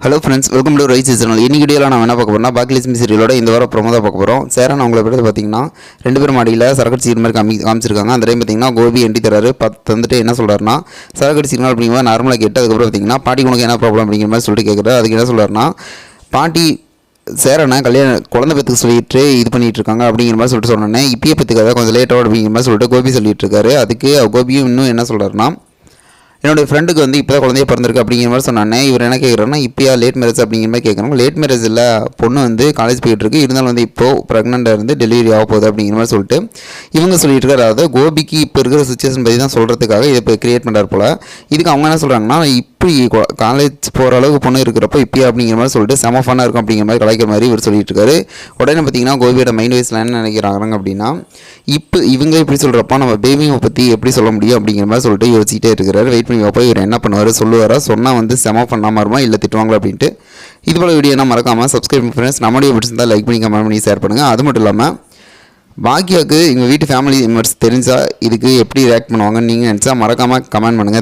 Hello friends welcome to rice channel இன்னைக்கு வீடியோவில் நான் என்ன பார்க்க போறேன்னா பாக்கிலிஸ்மி சீரியலோட இந்த வாரம் ப்ரோமோ தான் பார்க்க போகிறோம் சேரன் அவங்கள பற்றி பார்த்தீங்கன்னா ரெண்டு பேரும் மாடியில் சரக்கட் சீர் மாதிரி காமி காமிச்சிருக்காங்க. அந்த டைம் பார்த்தீங்கன்னா கோபி என்டி தராரு. பத்து வந்துட்டு என்ன சொல்கிறாருன்னா சரக்கட் சீர்னால் அப்படிங்கிற மாதிரி நார்மலாக கேட்டு அதுக்கப்புறம் பார்த்தீங்கன்னா பாட்டி உனக்கு என்ன ப்ராப்ளம் அப்படிங்கிற மாதிரி சொல்லிட்டு கேட்குறாரு அதுக்கு என்ன சொல்கிறாருன்னா பாட்டி சேரனை கல்யாணம் குழந்தை பத்துக்கு சொல்லிட்டு இது பண்ணிகிட்டு இருக்காங்க அப்படிங்கிற மாதிரி சொல்லிட்டு சொன்னோன்னே இப்பயே பெற்றுக்காத கொஞ்சம் லேட்டாக அப்படிங்கிற மாதிரி சொல்லிட்டு கோபி சொல்லிட்டு இருக்காரு. அதுக்கு கோபியும் இன்னும் என்ன சொல்கிறாருன்னா என்னுடைய ஃப்ரெண்டுக்கு வந்து இப்போ தான் குழந்தைய பிறந்திருக்கு அப்படிங்கிற மாதிரி சொன்னானே. இவர் என்ன கேட்குறாருன்னா இப்போயா லேட் மேரேஜ் அப்படிங்கிற மாதிரி கேட்குறோம் லேட் மேரேஜ் இல்லை பொண்ணு வந்து காலேஜ் போயிட்டு இருக்கு. இருந்தாலும் வந்து இப்போ ப்ரெக்னெண்ட்டாக இருந்து டெலிவரி ஆக போகுது அப்படிங்கிற மாதிரி சொல்லிட்டு இவங்க சொல்லிட்டு இருக்காரு. அதாவது கோபிக்கு இப்போ இருக்கிற சுச்சுவேஷன் பற்றி தான் சொல்கிறதுக்காக இதை இப்போ கிரியேட் பண்ணுறாரு போல். இதுக்கு அவங்க என்ன சொல்கிறாங்கன்னா இப்படி காலேஜ் போகிற அளவுக்கு பொண்ணு இருக்கிறப்போ இப்போயா அப்படிங்கிற மாதிரி சொல்லிட்டு செம ஃபன்னாக இருக்கும் அப்படிங்கிற மாதிரி கலைக்கிற மாதிரி இவர் சொல்லிட்டு இருக்காரு. உடனே பார்த்தீங்கன்னா கோபியோட மைண்ட் வைஸில் என்ன நினைக்கிறாங்க அப்படின்னா இப்போ இவங்க இப்படி சொல்கிறப்ப நம்ம பேபியை பற்றி எப்படி சொல்ல முடியும் அப்படிங்கிற மாதிரி சொல்லிட்டு யோசிச்சுட்டே இருக்கிறாரு. வெயிட் பண்ணி வைப்போம் இவர் என்ன பண்ணுவார் சொல்லுவாரா? சொன்னால் வந்து செம பண்ணாமல் இருமா இல்லை திட்டுவாங்களா அப்படின்ட்டு. இது போல வீடியோ என்ன மறக்காமல் சப்ஸ்கிரைப் ஃப்ரெண்ட்ஸ் நம்மளுடைய பிடிச்சிருந்தால் லைக் பண்ணி கமெண்ட் பண்ணி ஷேர் பண்ணுங்கள் அது மட்டும் இல்லாமல் பாக்கியாவுக்கு எங்கள் வீட்டு ஃபேமிலி மெம்பர்ஸ் தெரிஞ்சால் இதுக்கு எப்படி ரியாக்ட் பண்ணுவாங்கன்னு நீங்கள் நினச்சா மறக்காமல் கமெண்ட் பண்ணுங்கள்